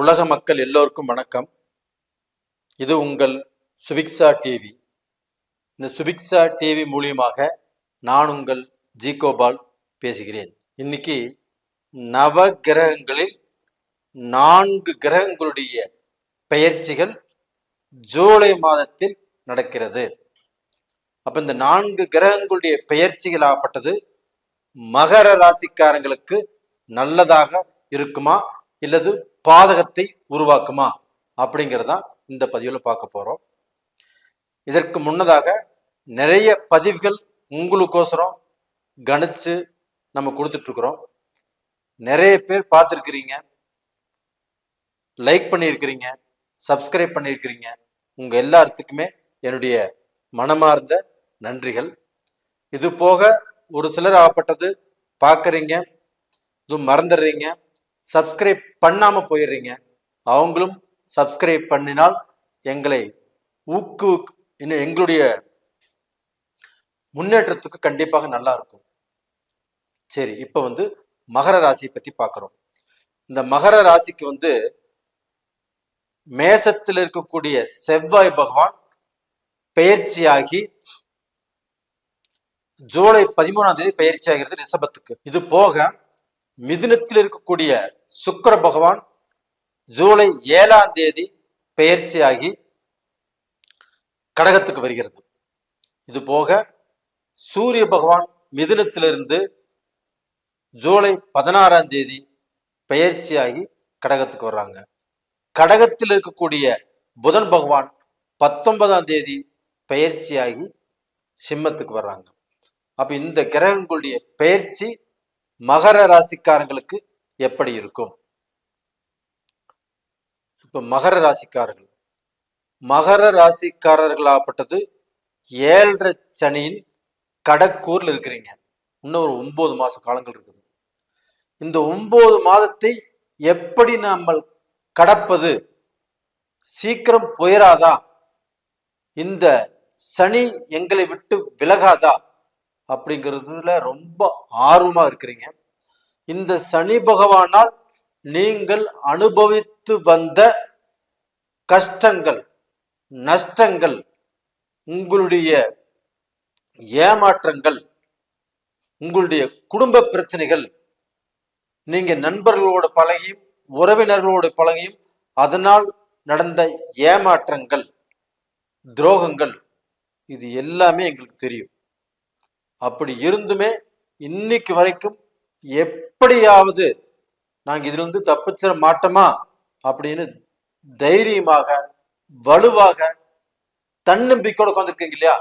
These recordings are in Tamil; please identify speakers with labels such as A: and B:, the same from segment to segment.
A: உலக மக்கள் எல்லோருக்கும் வணக்கம். இது உங்கள் சுபிக்ஸா டிவி. இந்த சுபிக்ஸா டிவி மூலியமாக நான் உங்கள் ஜிகோபால் பேசுகிறேன். இன்னைக்கு நவ கிரகங்களில் நான்கு கிரகங்களுடைய பெயர்ச்சிகள் ஜூலை மாதத்தில் நடக்கிறது. அப்ப இந்த நான்கு கிரகங்களுடைய பெயர்ச்சிகள் ஆகப்பட்டது மகர ராசிக்காரங்களுக்கு நல்லதாக இருக்குமா? இல்லது பாதகத்தை உருவாக்குமா? அப்படிங்கிறதான் இந்த பதிவில் பார்க்க போகிறோம் இதற்கு முன்னதாக நிறைய பதிவுகள் உங்களுக்கோசரம் கணிச்சு நம்ம கொடுத்துட்ருக்குறோம். நிறைய பேர் பார்த்துருக்குறீங்க. லைக் பண்ணியிருக்கிறீங்க. சப்ஸ்கிரைப் பண்ணியிருக்கிறீங்க. உங்கள் எல்லாத்துக்குமே என்னுடைய மனமார்ந்த நன்றிகள். இது போக ஒரு சிலர் ஆகப்பட்டது பார்க்குறீங்க. இது மறந்துடுறீங்க. சப்ஸ்கிரைப் பண்ணாமல் போயிடுறீங்க. அவங்களும் சப்ஸ்கிரைப் பண்ணினால் எங்களை ஊக்கு இன்னும் எங்களுடைய முன்னேற்றத்துக்கு கண்டிப்பாக நல்லா இருக்கும். சரி இப்போ வந்து மகர ராசியை பற்றி பார்க்குறோம். இந்த மகர ராசிக்கு வந்து மேசத்தில் இருக்கக்கூடிய செவ்வாய் பகவான் பெயர்ச்சியாகி ஜூலை பதிமூணாம் தேதி பயிற்சி ஆகிறது ரிஷபத்துக்கு. இது போக மிதுனத்தில் இருக்கக்கூடிய சுக்கிர பகவான் ஜூலை ஏழாம் தேதி பெயர்ச்சியாகி கடகத்துக்கு வருகிறது. இது போக சூரிய பகவான் மிதுனத்திலிருந்து ஜூலை பதினாறாம் தேதி பெயர்ச்சியாகி கடகத்துக்கு வர்றாங்க. கடகத்தில் இருக்கக்கூடிய புதன் பகவான் பத்தொன்பதாம் தேதி பெயர்ச்சியாகி சிம்மத்துக்கு வர்றாங்க. அப்ப இந்த கிரகங்களுடைய பெயர்ச்சி மகர ராசிக்காரங்களுக்கு எப்படி இருக்கும்? இப்ப மகர ராசிக்காரர்கள். மகர ராசிக்காரர்களாகப்பட்டது ஏழரை சனியின் கடக்கூரில் இருக்கிறீங்க. இன்னும் ஒரு ஒன்பது மாச காலங்கள் இருக்குது. இந்த ஒன்பது மாதத்தை எப்படி நம்ம கடப்பது? சீக்கிரம் புயராதா? இந்த சனி எங்களை விட்டு விலகாதா? அப்படிங்கிறதுல ரொம்ப ஆர்வமா இருக்கிறீங்க. இந்த சனி பகவானால் நீங்கள் அனுபவித்து வந்த கஷ்டங்கள் நஷ்டங்கள் உங்களுடைய ஏமாற்றங்கள் உங்களுடைய குடும்ப பிரச்சனைகள் நீங்க நண்பர்களோட பழகியும் உறவினர்களோட பழகியும் அதனால் நடந்த ஏமாற்றங்கள் துரோகங்கள் இது எல்லாமே எங்களுக்கு தெரியும். அப்படி இருந்துமே இன்னைக்கு வரைக்கும் எப்படியாவது நாங்கள் இதிலிருந்து தப்பிச்சிட மாட்டோமா? அப்படின்னு தைரியமாக வலுவாக தன்னம்பிக்கையோட உட்காந்துருக்கீங்க இல்லையா?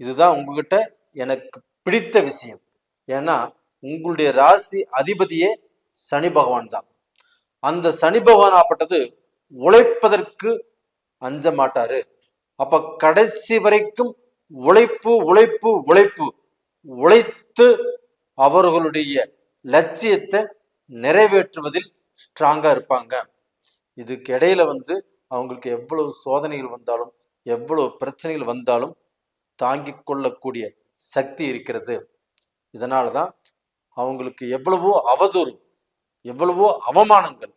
A: இதுதான் உங்ககிட்ட எனக்கு பிடித்த விஷயம். ஏன்னா உங்களுடைய ராசி அதிபதியே சனி பகவான் தான். அந்த சனி பகவான் ஆப்பட்டது உழைப்பதற்கு அஞ்ச மாட்டாரு அப்ப கடைசி வரைக்கும் உழைப்பு உழைப்பு உழைப்பு உழைத்து அவர்களுடைய லட்சியத்தை நிறைவேற்றுவதில் ஸ்ட்ராங்காக இருப்பாங்க. இதுக்கு இடையில வந்து அவங்களுக்கு எவ்வளவு சோதனைகள் வந்தாலும் எவ்வளவு பிரச்சனைகள் வந்தாலும் தாங்கி கொள்ளக்கூடிய சக்தி இருக்கிறது. இதனால தான் அவங்களுக்கு எவ்வளவோ அவதூறு எவ்வளவோ அவமானங்கள்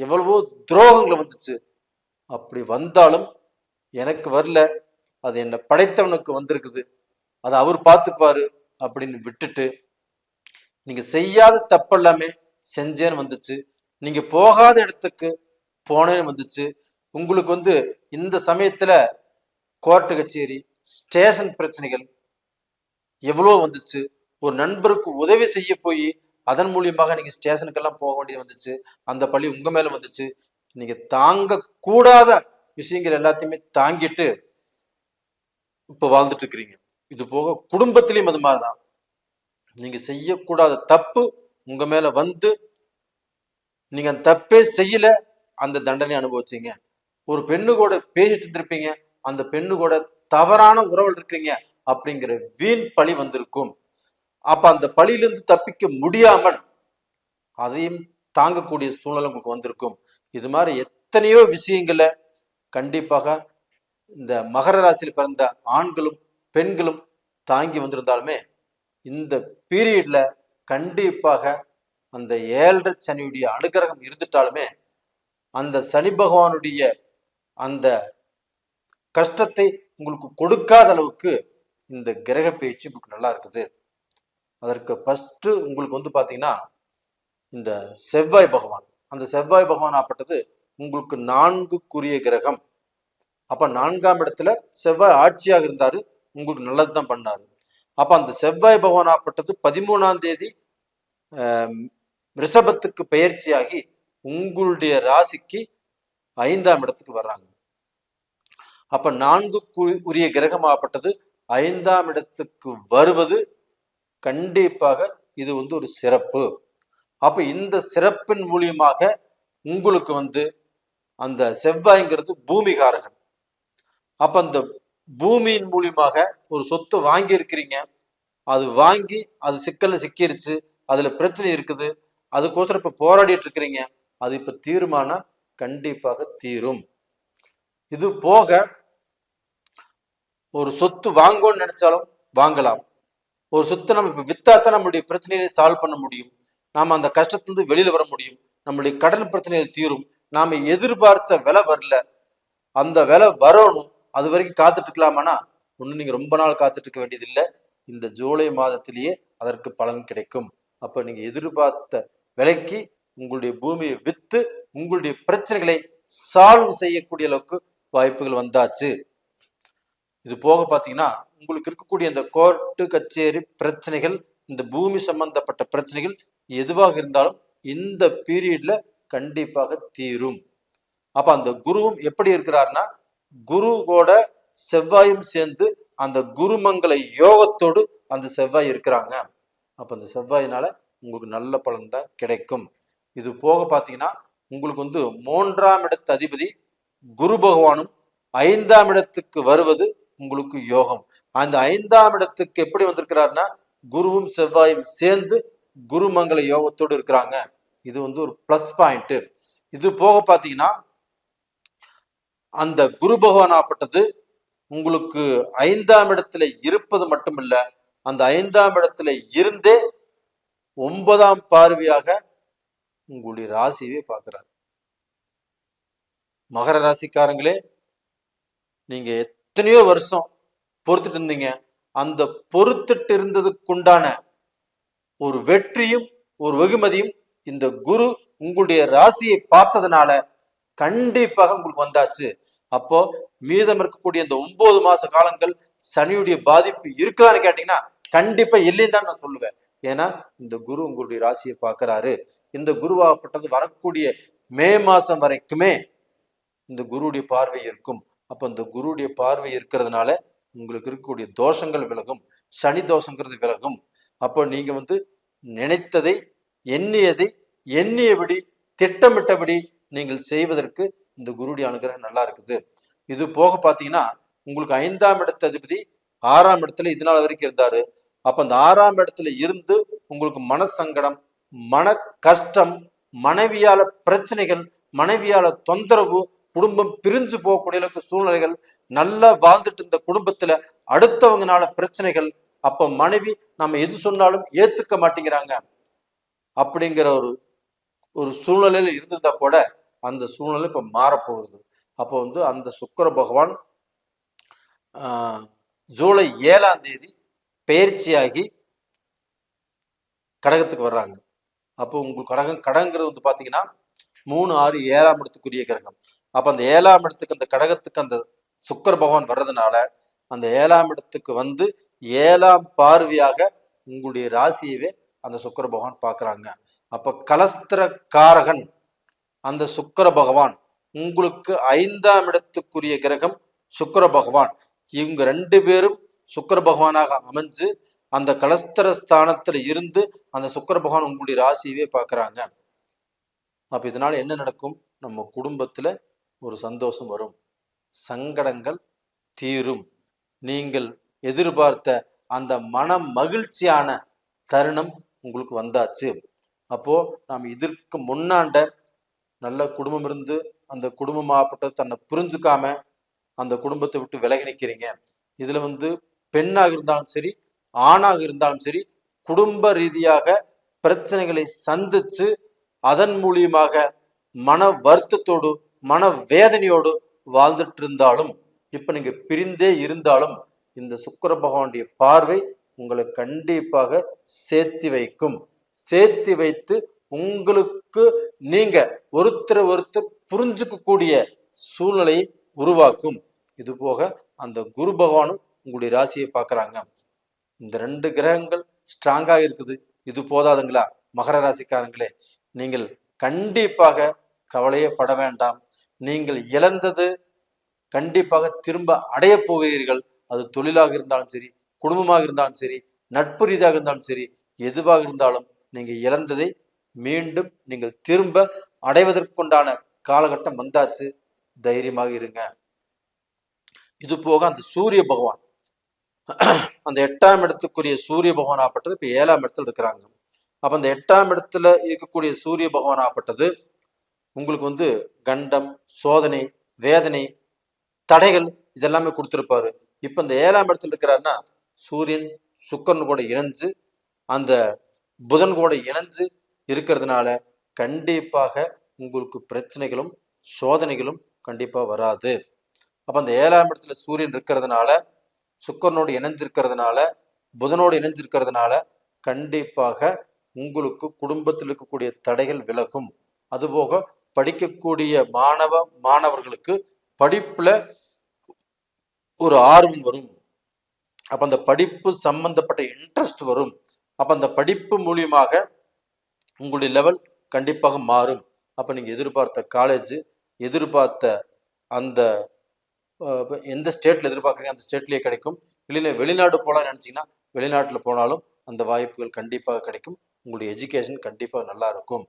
A: எவ்வளவோ துரோகங்கள் வந்துச்சு. அப்படி வந்தாலும் எனக்கு வரல அது என்னை படைத்தவனுக்கு வந்திருக்குது அதை அவர் பார்த்துக்குவாரு அப்படின்னு விட்டுட்டு நீங்க செய்யாத தப்பெல்லாமே செஞ்சேன்னு வந்துச்சு. நீங்க போகாத இடத்துக்கு போனேன்னு வந்துச்சு. உங்களுக்கு வந்து இந்த சமயத்துல கோர்ட்டு கச்சேரி ஸ்டேஷன் பிரச்சனைகள் எவ்வளோ வந்துச்சு? ஒரு நண்பருக்கு உதவி செய்ய போய் அதன் மூலியமாக நீங்க ஸ்டேஷனுக்கெல்லாம் போக வேண்டியது வந்துச்சு. அந்த பள்ளி உங்க மேல வந்துச்சு. நீங்க தாங்க கூடாத விஷயங்கள் எல்லாத்தையுமே தாங்கிட்டு இப்ப வாழ்ந்துட்டு இருக்கிறீங்க. இது போக குடும்பத்திலையும் அது மாதிரிதான். நீங்க செய்யக்கூடாத தப்பு உங்க மேல வந்து நீங்க அந்த தப்பே செய்யல அந்த தண்டனை அனுபவிச்சீங்க. ஒரு பெண்ணு கூட பேசிட்டு இருந்திருப்பீங்க அந்த பெண்ணு கூட தவறான உறவுகள் இருக்கீங்க அப்படிங்கிற வீண் பழி வந்திருக்கும். அப்ப அந்த பழியிலிருந்து தப்பிக்க முடியாமல் அதையும் தாங்கக்கூடிய சூழ்நிலை உங்களுக்கு வந்திருக்கும். இது மாதிரி எத்தனையோ விஷயங்களை கண்டிப்பாக இந்த மகர ராசியில் பிறந்த ஆண்களும் பெண்களும் தாங்கி வந்திருந்தாலுமே இந்த பீரியட்ல கண்டிப்பாக அந்த ஏழரை சனியுடைய அனுகிரகம் இருந்துட்டாலுமே அந்த சனி பகவானுடைய அந்த கஷ்டத்தை உங்களுக்கு கொடுக்காத அளவுக்கு இந்த கிரக பயிற்சி உங்களுக்கு நல்லா இருக்குது. அதற்கு ஃபஸ்ட்டு உங்களுக்கு வந்து பார்த்தீங்கன்னா இந்த செவ்வாய் பகவான். அந்த செவ்வாய் பகவான் ஆப்பட்டது உங்களுக்கு நான்குக்குரிய கிரகம். அப்போ நான்காம் இடத்துல செவ்வாய் ஆட்சியாக இருந்தார் உங்களுக்கு நல்லது தான் பண்ணார். அப்ப அந்த செவ்வாய் பகவான் ஆப்பட்டது பதிமூணாம் தேதி ரிஷபத்துக்கு பயிற்சியாகி உங்களுடைய ராசிக்கு ஐந்தாம் இடத்துக்கு வர்றாங்க. அப்ப நான்கு கு- உரிய கிரகமாகப்பட்டது ஐந்தாம் இடத்துக்கு வருவது கண்டிப்பாக இது வந்து ஒரு சிறப்பு. அப்ப இந்த சிறப்பின் மூலியமாக உங்களுக்கு வந்து அந்த செவ்வாய்ங்கிறது பூமிகாரகன். அப்ப அந்த பூமியின் மூலியமாக ஒரு சொத்து வாங்கி இருக்கிறீங்க அது வாங்கி அது சிக்கல்ல சிக்கிருச்சு அதுல பிரச்சனை இருக்குது அதுக்கோசரம் இப்ப போராடிட்டு இருக்கிறீங்க அது இப்ப தீர்மானம் கண்டிப்பாக தீரும். இது போக ஒரு சொத்து வாங்கணும்னு நினைச்சாலும் வாங்கலாம். ஒரு சொத்து நம்ம இப்ப வித்தாத்தான் நம்மளுடைய பிரச்சனையை சால்வ் பண்ண முடியும். நாம அந்த கஷ்டத்திலிருந்து வெளியில வர முடியும். நம்மளுடைய கடன் பிரச்சனைகள் தீரும். நாம எதிர்பார்த்த விலை வரல. அந்த விலை வரணும். அது வரைக்கும் காத்துட்டு இருக்கலாமானா ஒண்ணு நீங்க ரொம்ப நாள் காத்துட்டு இருக்க வேண்டியதில்லை. இந்த ஜூலை மாதத்திலேயே அதற்கு பலன் கிடைக்கும். அப்போ நீங்க எதிர்பார்த்த விலைக்கு உங்களுடைய பூமியை வித்து உங்களுடைய பிரச்சனைகளை சால்வ் செய்யக்கூடிய அளவுக்கு வாய்ப்புகள் வந்தாச்சு. இது போக பாத்தீங்கன்னா உங்களுக்கு இருக்கக்கூடிய இந்த கோர்ட்டு கச்சேரி பிரச்சனைகள் இந்த பூமி சம்பந்தப்பட்ட பிரச்சனைகள் எதுவாக இருந்தாலும் இந்த பீரியட்ல கண்டிப்பாக தீரும். அப்ப அந்த குருவும் எப்படி இருக்கிறாருன்னா குரு கூட செவ்வாயும் சேர்ந்து அந்த குருமங்களை யோகத்தோடு அந்த செவ்வாய் இருக்கிறாங்க. அப்ப அந்த செவ்வாயினால உங்களுக்கு நல்ல பலன் தான் கிடைக்கும். இது போக பாத்தீங்கன்னா உங்களுக்கு வந்து மூன்றாம் இடத்து அதிபதி குரு பகவானும் ஐந்தாம் இடத்துக்கு வருவது உங்களுக்கு யோகம். அந்த ஐந்தாம் இடத்துக்கு எப்படி வந்திருக்கிறாருன்னா குருவும் செவ்வாயும் சேர்ந்து குருமங்கள யோகத்தோடு இருக்கிறாங்க. இது வந்து ஒரு பிளஸ் பாயிண்ட் இது போக பாத்தீங்கன்னா அந்த குரு பகவான் ஆப்பட்டது உங்களுக்கு ஐந்தாம் இடத்துல இருப்பது மட்டுமில்ல அந்த ஐந்தாம் இடத்துல இருந்தே ஒன்பதாம் பார்வையாக உங்களுடைய ராசியவே பார்க்கிறார். மகர ராசிக்காரங்களே நீங்க எத்தனையோ வருஷம் பொறுத்துட்டு இருந்தீங்க. அந்த பொறுத்துட்டு இருந்ததுக்குண்டான ஒரு வெற்றியும் ஒரு வெகுமதியும் இந்த குரு உங்களுடைய ராசியை பார்த்ததுனால கண்டிப்பாக உங்களுக்கு வந்தாச்சு. அப்போ மீதம் இருக்கக்கூடிய இந்த ஒன்பது மாச காலங்கள் சனியுடைய பாதிப்பு இருக்கான்னு கேட்டீங்கன்னா கண்டிப்பா இல்லைன்னு தான் நான் சொல்லுவேன். ஏன்னா இந்த குரு உங்களுடைய ராசியை பார்க்கறாரு. இந்த குருவாகப்பட்டது வரக்கூடிய மே மாசம் வரைக்குமே இந்த குருடைய பார்வை இருக்கும். அப்ப இந்த குருடைய பார்வை இருக்கிறதுனால உங்களுக்கு இருக்கக்கூடிய தோஷங்கள் விலகும். சனி தோஷங்கிறது விலகும். அப்போ நீங்க வந்து நினைத்ததை எண்ணியதை எண்ணியபடி திட்டமிட்டபடி நீங்கள் செய்வதற்கு இந்த குருடைய அனுகிரகம் நல்லா இருக்குது. இது போக பாத்தீங்கன்னா உங்களுக்கு ஐந்தாம் இடத்த அதிபதி ஆறாம் இடத்துல இது நாள் வரைக்கும் இருந்தாரு. அப்ப அந்த ஆறாம் இடத்துல இருந்து உங்களுக்கு மனசங்கடம் மன கஷ்டம் மனைவியால பிரச்சனைகள் மனைவியால தொந்தரவு குடும்பம் பிரிஞ்சு போகக்கூடிய அளவுக்கு சூழ்நிலைகள் நல்லா வாழ்ந்துட்டு இருந்த குடும்பத்துல அடுத்தவங்கனால பிரச்சனைகள் அப்ப மனைவி நம்ம எது சொன்னாலும் ஏத்துக்க மாட்டேங்கிறாங்க. அப்படிங்கிற ஒரு ஒரு சூழ்நிலையில இருந்திருந்தா கூட அந்த சூழ்நிலை இப்போ மாறப்போகிறது அப்போ வந்து அந்த சுக்கிர பகவான் ஆஹ், ஜூலை ஏழாம் தேதி பயிற்சியாகி கடகத்துக்கு வர்றாங்க. அப்போ உங்களுக்கு கடகம் கடங்கிறது வந்து பார்த்தீங்கன்னா மூணு ஆறு ஏழாம் இடத்துக்குரிய கிரகம். அப்போ அந்த ஏழாம் இடத்துக்கு அந்த கடகத்துக்கு அந்த சுக்கிர பகவான் வர்றதுனால அந்த ஏழாம் இடத்துக்கு வந்து ஏழாம் பார்வையாக உங்களுடைய ராசியவே அந்த சுக்கர பகவான் பார்க்குறாங்க அப்போ கலஸ்திர காரகன் அந்த சுக்கிர பகவான். உங்களுக்கு ஐந்தாம் இடத்துக்குரிய கிரகம் சுக்கர பகவான். இவங்க ரெண்டு பேரும் சுக்கிர பகவானாக அமைஞ்சு அந்த கலஸ்தர ஸ்தானத்துல இருந்து அந்த சுக்கிர பகவான் உங்களுடைய ராசியவே பார்க்குறாங்க அப்ப இதனால என்ன நடக்கும்? நம்ம குடும்பத்துல ஒரு சந்தோஷம் வரும். சங்கடங்கள் தீரும். நீங்கள் எதிர்பார்த்த அந்த மன மகிழ்ச்சியான தருணம் உங்களுக்கு வந்தாச்சு. அப்போ நாம் இதற்கு முன்னாண்ட நல்ல குடும்பம் இருந்து அந்த குடும்பமாகப்பட்ட தன்னை புரிஞ்சுக்காம அந்த குடும்பத்தை விட்டு விலகி நிற்கிறீங்க இதுல வந்து பெண்ணாக இருந்தாலும் சரி ஆணாக இருந்தாலும் சரி குடும்ப ரீதியாக பிரச்சனைகளை சந்திச்சு அதன் மூலியமாக மன வருத்தத்தோடு மன வேதனையோடு வாழ்ந்துட்டு இருந்தாலும் இப்ப நீங்க பிரிந்தே இருந்தாலும் இந்த சுக்கர பகவானுடைய பார்வை உங்களை கண்டிப்பாக சேர்த்தி வைக்கும். சேர்த்தி வைத்து உங்களுக்கு நீங்க ஒருத்தரை ஒருத்தர் புரிஞ்சுக்கக்கூடிய சூழ்நிலையை உருவாக்கும். இது போக அந்த குரு பகவானும் உங்களுடைய ராசியை பார்க்குறாங்க. இந்த ரெண்டு கிரகங்கள் ஸ்ட்ராங்காக இருக்குது. இது போதாதுங்களா? மகர ராசிக்காரங்களே நீங்கள் கண்டிப்பாக கவலையே பட வேண்டாம். நீங்கள் இழந்தது கண்டிப்பாக திரும்ப அடைய போகிறீர்கள். அது தொழிலாக இருந்தாலும் சரி குடும்பமாக இருந்தாலும் சரி நட்பு ரீதியாக இருந்தாலும் சரி எதுவாக இருந்தாலும் நீங்கள் இழந்ததை மீண்டும் நீங்கள் திரும்ப அடைவதற்குண்டான காலகட்டம் வந்தாச்சு. தைரியமாக இருங்க. இது போக அந்த சூரிய பகவான் அந்த எட்டாம் இடத்துக்குரிய சூரிய பகவான் ஆப்பட்டது இப்ப ஏழாம் இடத்துல இருக்கிறாங்க. அப்ப அந்த எட்டாம் இடத்துல இருக்கக்கூடிய சூரிய பகவான் ஆப்பட்டது உங்களுக்கு வந்து கண்டம் சோதனை வேதனை தடைகள் இதெல்லாமே கொடுத்துருப்பாரு. இப்ப இந்த ஏழாம் இடத்துல இருக்கிறாருன்னா சூரியன் சுக்கரன் கூட இணைஞ்சு அந்த புதன் கூட இணைஞ்சு இருக்கிறதுனால கண்டிப்பாக உங்களுக்கு பிரச்சனைகளும் சோதனைகளும் கண்டிப்பாக வராது. அப்போ அந்த ஏழாம் இடத்துல சூரியன் இருக்கிறதுனால சுக்கரனோடு இணைஞ்சிருக்கிறதுனால புதனோடு இணைஞ்சிருக்கிறதுனால கண்டிப்பாக உங்களுக்கு குடும்பத்தில் இருக்கக்கூடிய தடைகள் விலகும். அதுபோக படிக்கக்கூடிய மாணவ மாணவர்களுக்கு படிப்புல ஒரு ஆர்வம் வரும். அப்ப அந்த படிப்பு சம்பந்தப்பட்ட இன்ட்ரெஸ்ட் வரும். அப்ப அந்த படிப்பு மூலியமாக உங்களுடைய லெவல் கண்டிப்பாக மாறும். அப்போ நீங்கள் எதிர்பார்த்த காலேஜ் எதிர்பார்த்த அந்த எந்த ஸ்டேட்டில் எதிர்பார்க்குறீங்க அந்த ஸ்டேட்லேயே கிடைக்கும். இல்லை வெளிநாடு போகலாம்னு நினச்சிங்கன்னா வெளிநாட்டில் போனாலும் அந்த வாய்ப்புகள் கண்டிப்பாக கிடைக்கும். உங்களுடைய எஜுகேஷன் கண்டிப்பாக நல்லா இருக்கும்.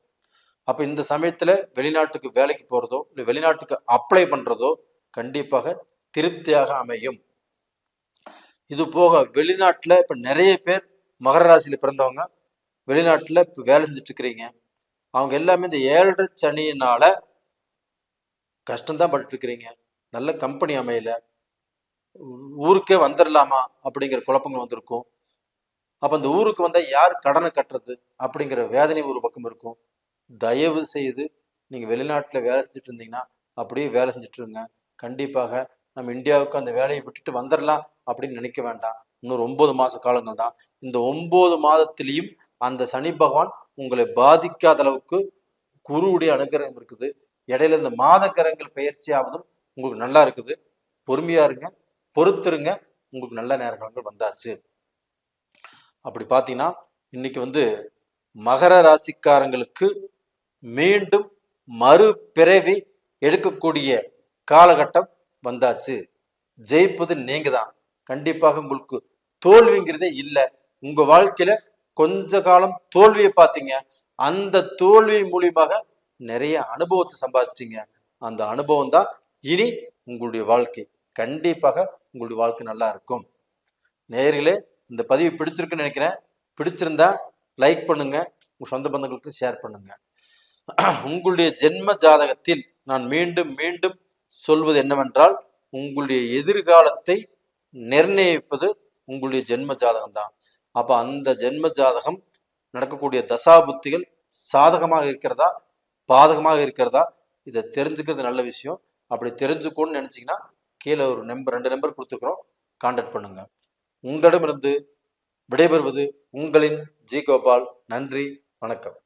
A: அப்போ இந்த சமயத்தில் வெளிநாட்டுக்கு வேலைக்கு போகிறதோ இல்லை வெளிநாட்டுக்கு அப்ளை பண்ணுறதோ கண்டிப்பாக திருப்தியாக அமையும். இது போக வெளிநாட்டில் இப்போ நிறைய பேர் மகர ராசியில் பிறந்தவங்க வெளிநாட்டுல இப்ப வேலை செஞ்சுட்டு இருக்கிறீங்க அவங்க எல்லாமே இந்த ஏழரை சனியினால கஷ்டம்தான் பட்டுட்டு இருக்கிறீங்க நல்ல கம்பெனி அமையல. ஊருக்கே வந்துடலாமா அப்படிங்கிற குழப்பங்கள் வந்திருக்கும். அப்ப அந்த ஊருக்கு வந்தா யார் கடனை கட்டுறது அப்படிங்கிற வேதனை ஒரு பக்கம் இருக்கும். தயவு செய்து நீங்க வெளிநாட்டில் வேலை செஞ்சுட்டு இருந்தீங்கன்னா அப்படியே வேலை செஞ்சுட்டு இருங்க கண்டிப்பாக நம்ம இந்தியாவுக்கு அந்த வேலையை விட்டுட்டு வந்துடலாம் அப்படின்னு நினைக்க வேண்டாம். இன்னொரு ஒன்பது மாச காலங்கள் தான். இந்த ஒன்பது மாதத்திலையும் அந்த சனி பகவான் உங்களை பாதிக்காத அளவுக்கு குருவுடைய அனுகிரகம் இருக்குது. இடையில இந்த மாத கிரகங்கள் பயிற்சி ஆவதும் உங்களுக்கு நல்லா இருக்குது. பொறுமையா இருங்க பொறுத்துருங்க. உங்களுக்கு நல்ல நேரங்கள் வந்தாச்சு. அப்படி பார்த்தீங்கன்னா இன்னைக்கு வந்து மகர ராசிக்காரங்களுக்கு மீண்டும் மறுபிறவி எடுக்கக்கூடிய காலகட்டம் வந்தாச்சு. ஜெயிப்பது நீங்க தான் கண்டிப்பாக உங்களுக்கு தோல்விங்கிறதே இல்லை. உங்க வாழ்க்கையில கொஞ்ச காலம் தோல்வியை பார்த்தீங்க. அந்த தோல்வி மூலியமாக நிறைய அனுபவத்தை சம்பாதிச்சிட்டீங்க. அந்த அனுபவம் தான் இனி உங்களுடைய வாழ்க்கை. கண்டிப்பாக உங்களுடைய வாழ்க்கை நல்லா இருக்கும். நேர்களே இந்த பதிவு பிடிச்சிருக்குன்னு நினைக்கிறேன். பிடிச்சிருந்தா லைக் பண்ணுங்க. உங்க சொந்த பந்தங்களுக்கு ஷேர் பண்ணுங்க. உங்களுடைய ஜென்ம ஜாதகத்தில் நான் மீண்டும் மீண்டும் சொல்வது என்னவென்றால் உங்களுடைய எதிர்காலத்தை நிர்ணயிப்பது உங்களுடைய ஜென்ம ஜாதகம் தான் அப்போ அந்த ஜென்ம ஜாதகம் நடக்கக்கூடிய தசா புத்திகள் சாதகமாக இருக்கிறதா? பாதகமாக இருக்கிறதா? இதை தெரிஞ்சுக்கிறது நல்ல விஷயம். அப்படி தெரிஞ்சுக்கணும்னு நினச்சிங்கன்னா கீழே ஒரு நம்பர் ரெண்டு நம்பர் கொடுத்துருக்குறோம். கான்டாக்ட் பண்ணுங்க. உங்களிடமிருந்து விடைபெறுவது உங்களின் ஜி கோபால். நன்றி. வணக்கம்.